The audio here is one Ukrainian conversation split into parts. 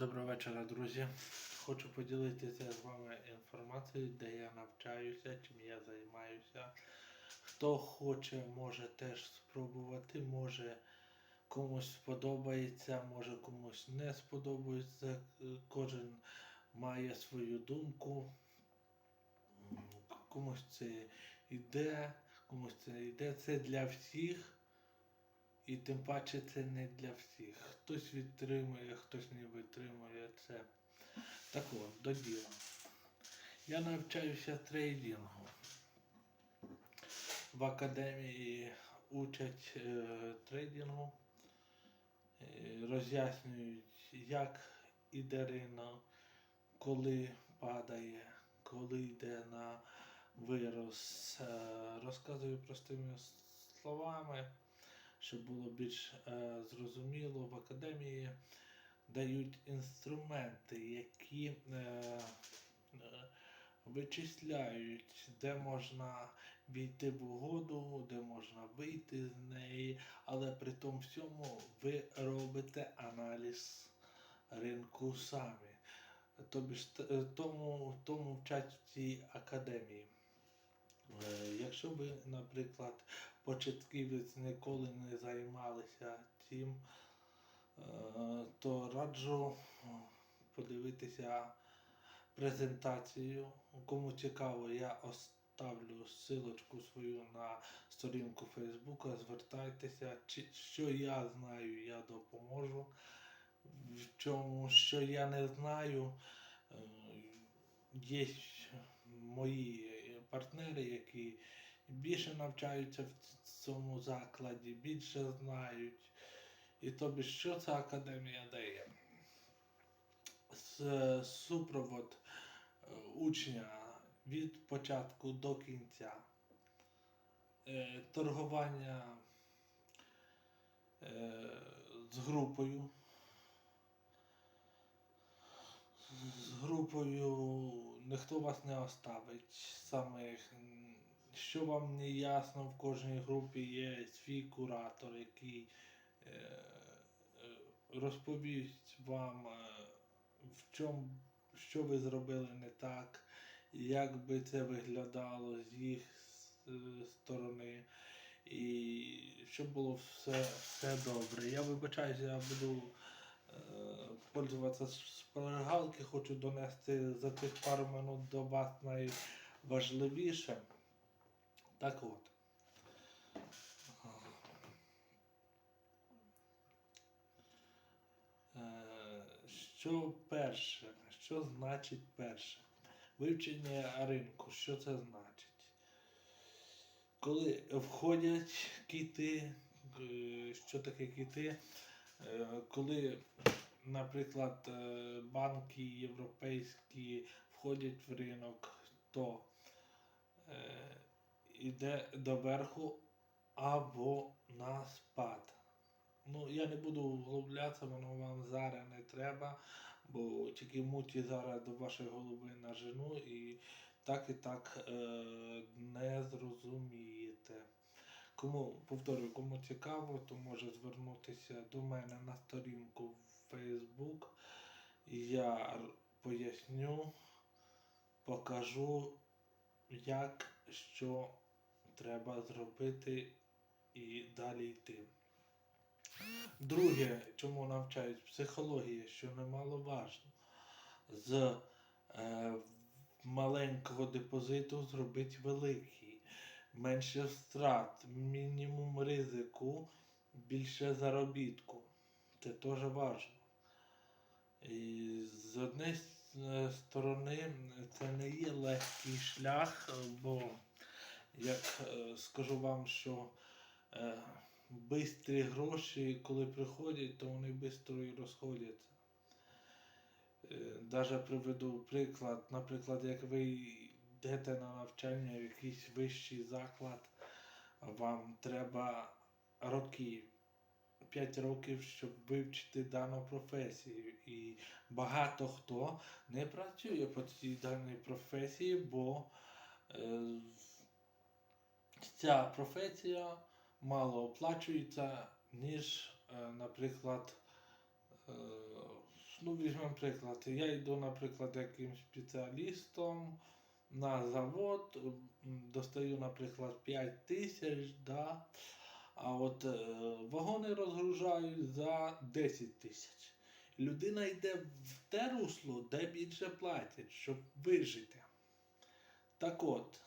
Доброго вечора, друзі. Хочу поділитися з вами інформацією, де я навчаюся, чим я займаюся. Хто хоче, може теж спробувати, може комусь сподобається, може комусь не сподобається. Кожен має свою думку. Комусь це йде, комусь це йде. Це для всіх. І тим паче це не для всіх. Хтось відтримує, хтось не витримує це. Так от, до діла. Я навчаюся трейдингу. В академії учать е, трейдингу, е, роз'яснюють, як іде ринок, коли падає, коли йде на вирос. Е, розказую простими словами щоб було більш е, зрозуміло, в академії дають інструменти, які е, е, вичисляють, де можна війти в угоду, де можна вийти з неї, але при тому всьому ви робите аналіз ринку самі. Тобі ж е, тому, тому вчать в цій академії. Е, Якщо ви, наприклад, початківець ніколи не займалися цим, е, то раджу е, подивитися презентацію. Кому цікаво, я оставлю ссылочку свою на сторінку Фейсбука. Звертайтеся, що я знаю, я допоможу. В чому, що я не знаю, є мої партнери, які більше навчаються в цьому закладі, більше знають. І тобі, що ця академія дає? Супровод е, учня від початку до кінця. Е, Торгування е, з групою. З групою ніхто вас не оставить самих. Що вам не ясно, в кожній групі є свій куратор, який е, е, розповість вам, е, в чому, що ви зробили не так, як би це виглядало з їх сторони. І щоб було все, все добре. Я вибачаюся, я буду пользуватися з шпаргалки, хочу донести за тих пару минут до вас найважливіше. Так от. Е, Що перше? Що значить перше? Вивчення ринку. Що це значить? Коли входять кіти, е, що таке кіти? Е, Коли, наприклад, е, банки європейські входять в ринок, то е, йде доверху або на спад. Ну, я не буду углублятися, воно вам зараз не треба, бо тільки муті зараз до вашої голови нажену і так і так е, не зрозумієте. Кому, повторюю, кому цікаво, то може звернутися до мене на сторінку в Facebook. Я поясню, покажу, як що треба зробити і далі йти. Друге, чому навчають психологія, що немаловажно, з е, маленького депозиту зробити великий, менше втрат, мінімум ризику, більше заробітку. Це теж важливо. І з однієї е, сторони це не є легкий шлях, е, бо як е, скажу вам, що е, бистрі гроші, коли приходять, то вони швидко і розходяться. Даже приведу приклад, наприклад, як ви йдете на навчання в якийсь вищий заклад, вам треба роки, 5 років, щоб вивчити дану професію. І багато хто не працює по цій даній професії, бо е, ця професія мало оплачується, ніж, е, наприклад, е, Ну, візьмемо приклад. Я йду, наприклад, якимсь спеціалістом на завод, достаю, наприклад, 5 тисяч, да, а от е, вагони розгружають за 10 тисяч. Людина йде в те русло, де більше платять, щоб вижити. Так от,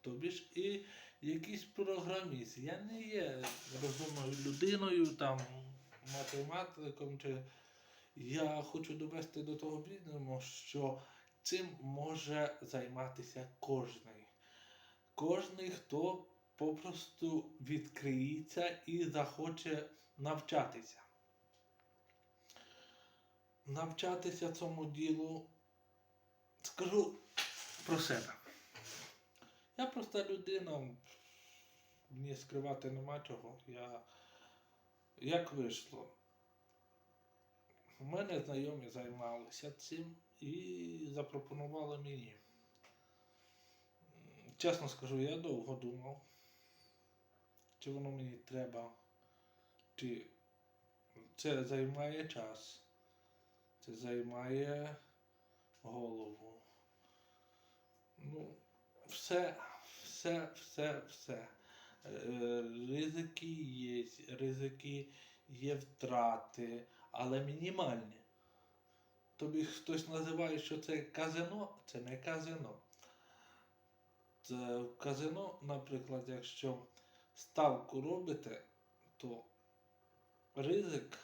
тобі ж і якийсь програміст. Я не є розумною людиною, там, математиком чи. Я хочу довести до того відомо, що цим може займатися кожний. Кожний, хто попросту відкриється і захоче навчатися. Навчатися цьому ділу. Скажу про себе. Я проста людина, мені скривати нема чого. Я... Як вийшло? У мене знайомі займалися цим і запропонували мені. Чесно скажу, я довго думав, чи воно мені треба, чи це займає час, це займає голову. Ну, все, все, все, все. Е, Ризики є, ризики є втрати, але мінімальні. Тобі хтось називає, що це казино, це не казино. Це в казино, наприклад, якщо ставку робите, то ризик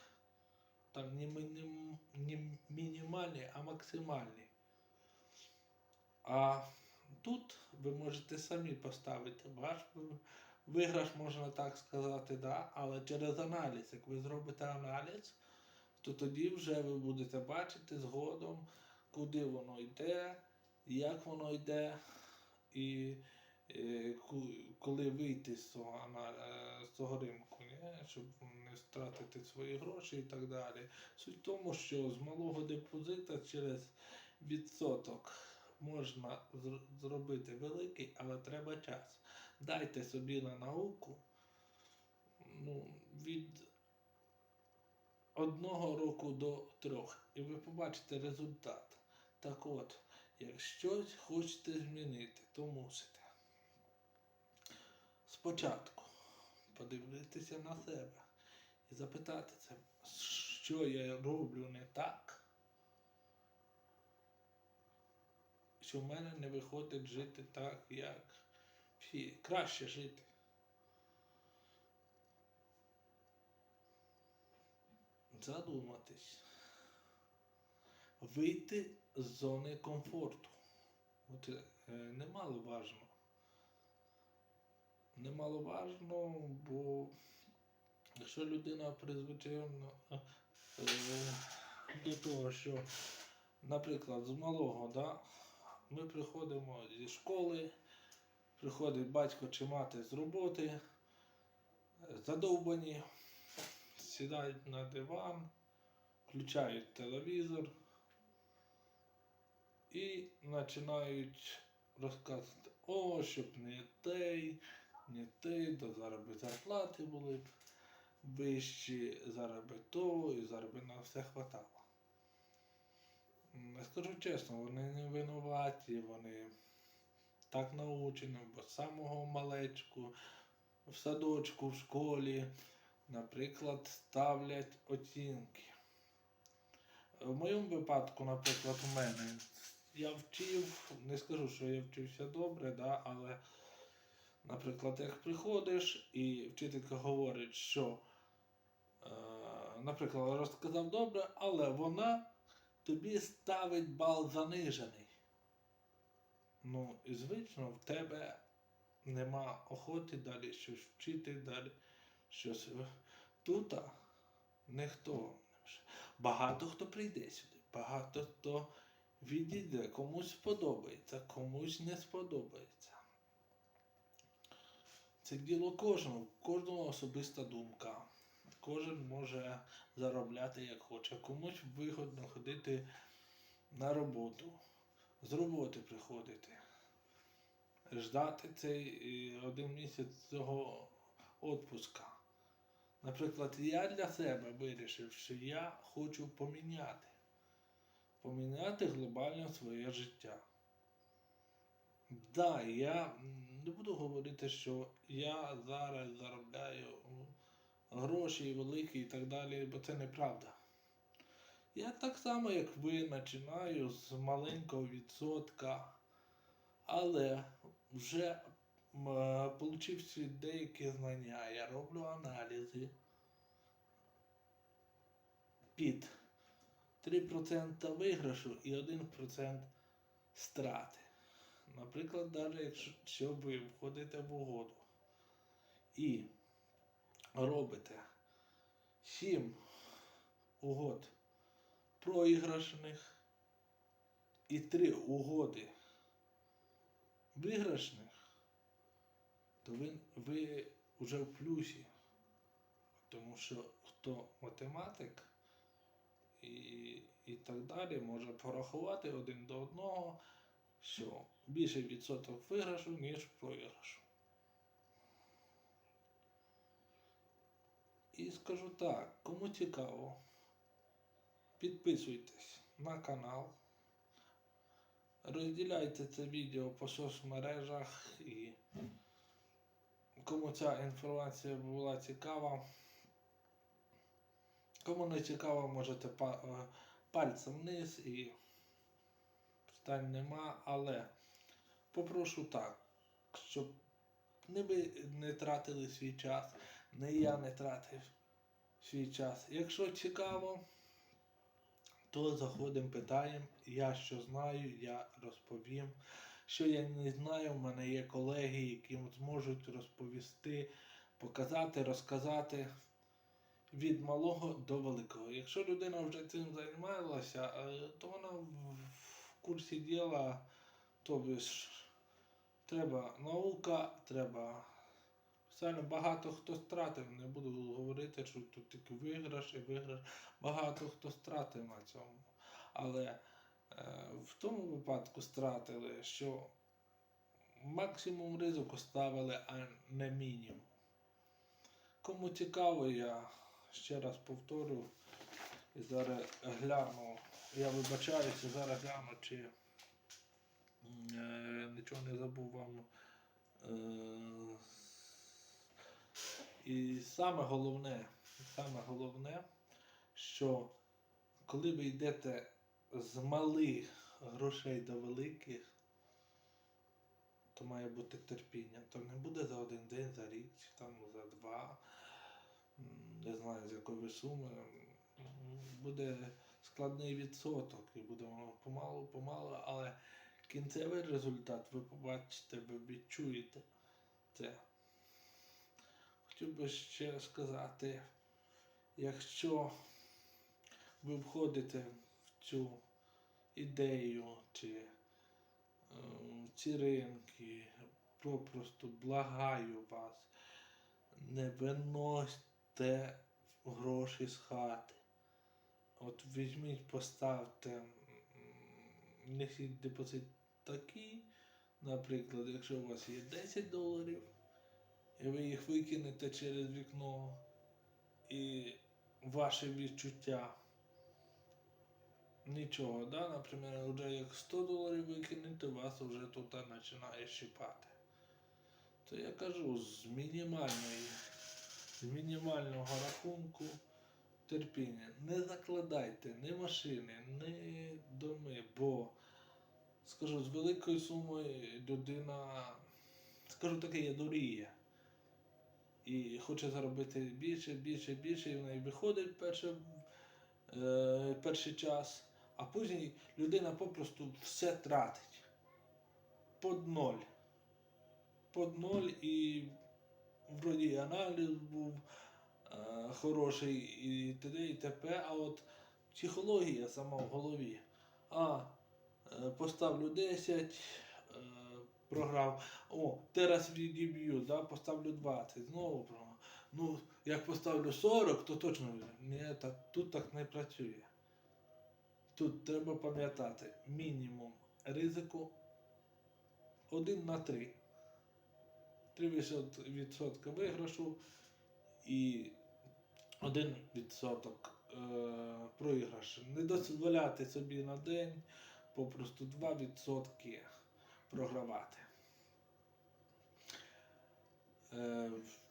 там не, мінім, не мінімальний, а максимальний. А тут ви можете самі поставити ваш виграш, можна так сказати, да? але через аналіз. Як ви зробите аналіз, то тоді вже ви будете бачити згодом, куди воно йде, як воно йде, і е, коли вийти з цього, е, з цього ринку, ні? щоб не стратити свої гроші і так далі. Суть в тому, що з малого депозита через відсоток можна зробити великий, але треба час. Дайте собі на науку ну, від одного року до трьох, і ви побачите результат. Так от, як щось хочете змінити, то мусите. Спочатку подивитися на себе і запитатися, що я роблю не так, що в мене не виходить жити так, як всі. Краще жити. Задуматись. Вийти з зони комфорту. От, е, немаловажно. Немаловажно, бо якщо людина призвичайна е, до того, що, наприклад, з малого, да, ми приходимо зі школи, приходить батько чи мати з роботи, е, задовбані, сідають на диван, включають телевізор і починають розказувати, о, щоб не той, не той, то зараз зарплати були б вищі, зараз би то, і зараз би на все хватало. Скажу чесно, вони не винуваті, вони так научені, бо з самого малечку, в садочку, в школі, наприклад, ставлять оцінки. В моєму випадку, наприклад, у мене я вчив, не скажу, що я вчився добре, да, але, наприклад, як приходиш і вчителька говорить, що, е, наприклад, розказав добре, але вона тобі ставить бал занижений. Ну, і звично, в тебе нема охоти далі щось вчити, далі щось. Тут ніхто. Багато хто прийде сюди, багато хто відійде, комусь сподобається, комусь не сподобається. Це діло кожного, кожного особиста думка. Кожен може заробляти як хоче. Комусь вигодно ходити на роботу, з роботи приходити, ждати цей е, один місяць цього відпуска. Наприклад, я для себе вирішив, що я хочу поміняти. поміняти глобально своє життя. Да, я не буду говорити, що я зараз заробляю гроші великі і так далі, бо це неправда. Я так само, як ви, починаю з маленького відсотка, але вже получивши деякі знання, я роблю аналізи під 3% виграшу і 1% страти. Наприклад, навіть якщо якщо ви входите в угоду і робите 7 угод проіграшних і 3 угоди виграшних, то ви, ви вже в плюсі. Тому що хто математик і, і так далі може порахувати один до одного, що більший відсоток виграшу, ніж програшу. І скажу так, кому цікаво, підписуйтесь на канал, розділяйте це відео по соцмережах і кому ця інформація була цікава. Кому не цікаво, можете е, пальцем вниз і питань нема, але попрошу так, щоб не ви не тратили свій час, не я не тратив свій час. Якщо цікаво, то заходимо, питаємо. Я що знаю, я розповім. Що я не знаю, в мене є колеги, які зможуть розповісти, показати, розказати від малого до великого. Якщо людина вже цим займалася, е, то вона в курсі діла, тобі ж треба наука, треба. Спеціально багато хто стратив, не буду говорити, що тут тільки виграш і виграш. Багато хто стратив на цьому. Але в тому випадку стратили, що максимум ризику ставили, а не мінімум. Кому цікаво, я ще раз повторю і зараз гляну. Я вибачаюся, зараз гляну, чи е, нічого не забув вам. Е, і саме головне, саме головне, що коли ви йдете з малих грошей до великих, то має бути терпіння. То не буде за один день, за рік, там за два. Не знаю з якої суми. Буде складний відсоток і буде воно помалу, помалу, але кінцевий результат ви побачите, ви відчуєте це. Хотів би ще сказати, якщо ви входите цю ідею чи е, ці ринки, попросту благаю вас, не виносьте гроші з хати. От візьміть, поставте, несіть депозит такий, наприклад, якщо у вас є 10 доларів, і ви їх викинете через вікно, і ваше відчуття нічого, да? Наприклад, вже як 100 доларів викинете, вас вже тут починає щипати. То я кажу, з мінімальної, з мінімального рахунку терпіння. Не закладайте ні машини, ні доми, бо скажу, з великої суми людина, скажу таке, є дуріє. І хоче заробити більше, більше, більше, і в неї виходить перше, е, перший час, а потім людина попросту все тратить. Под ноль. Под ноль і вроді аналіз був е, хороший і т.д. і т.п. А от психологія сама в голові. А, е, поставлю 10, е, програв. О, зараз відіб'ю, да, поставлю 20, знову програв. Ну, як поставлю 40, то точно. Ні, так, тут так не працює. Тут треба пам'ятати мінімум ризику 1 на 3. 3% виграшу і 1% е, проіграш. Не дозволяти собі на день попросту 2% програвати. Е,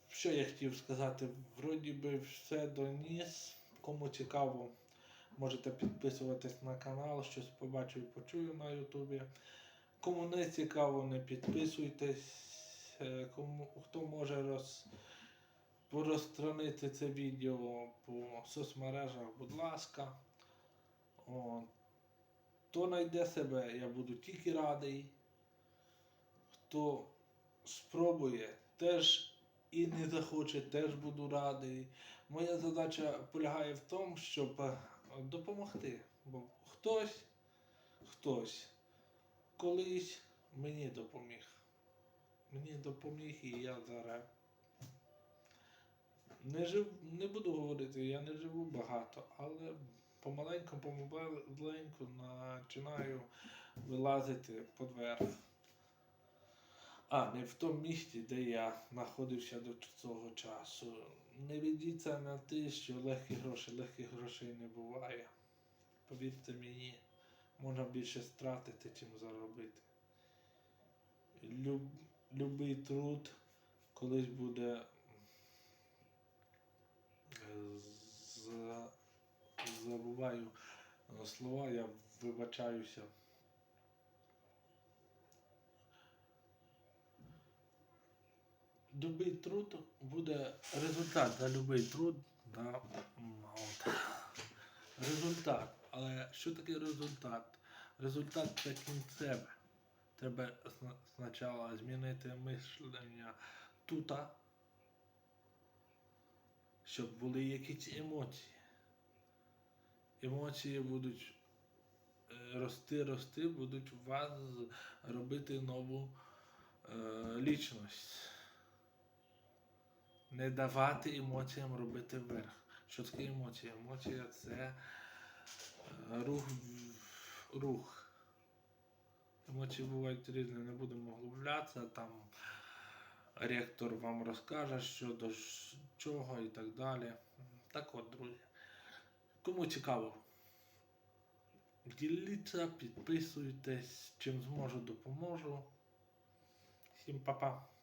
що я хотів сказати? Вроді би все доніс. Кому цікаво, можете підписуватись на канал, щось побачу і почую на Ютубі. Кому не цікаво, не підписуйтесь. Е, Кому, хто може роз, порозтранити це відео по соцмережах, будь ласка. О, хто знайде себе, я буду тільки радий. Хто спробує, теж і не захоче, теж буду радий. Моя задача полягає в тому, щоб е, допомогти. Бо хтось, хтось колись мені допоміг. Мені допоміг і я зараз. Не, жив, не буду говорити, я не живу багато, але помаленьку, помаленьку починаю вилазити подверх. А, не в тому місці, де я знаходився до цього часу. Не ведіться на те, що легкі гроші, легких грошей не буває. Повірте мені, можна більше стратити, чим заробити. Люб, любий труд колись буде забуваю е, слова, я вибачаюся. Любий труд буде результат за любий труд. Да, от. Результат. Але що таке результат? Результат це кінцеве. Треба спочатку змінити мишлення тута, щоб були якісь емоції. Емоції будуть е, рости, рости, будуть вас робити нову е, лічність. Не давати емоціям робити вверх. Що таке емоція? Емоція це е, рух, рух. Емоції бувають різні, не будемо углублятися. Там ректор вам розкаже, що до чого і так далі. Так от, друзі. Кому цікаво, діліться, підписуйтесь, чим зможу, допоможу. Всім па-па.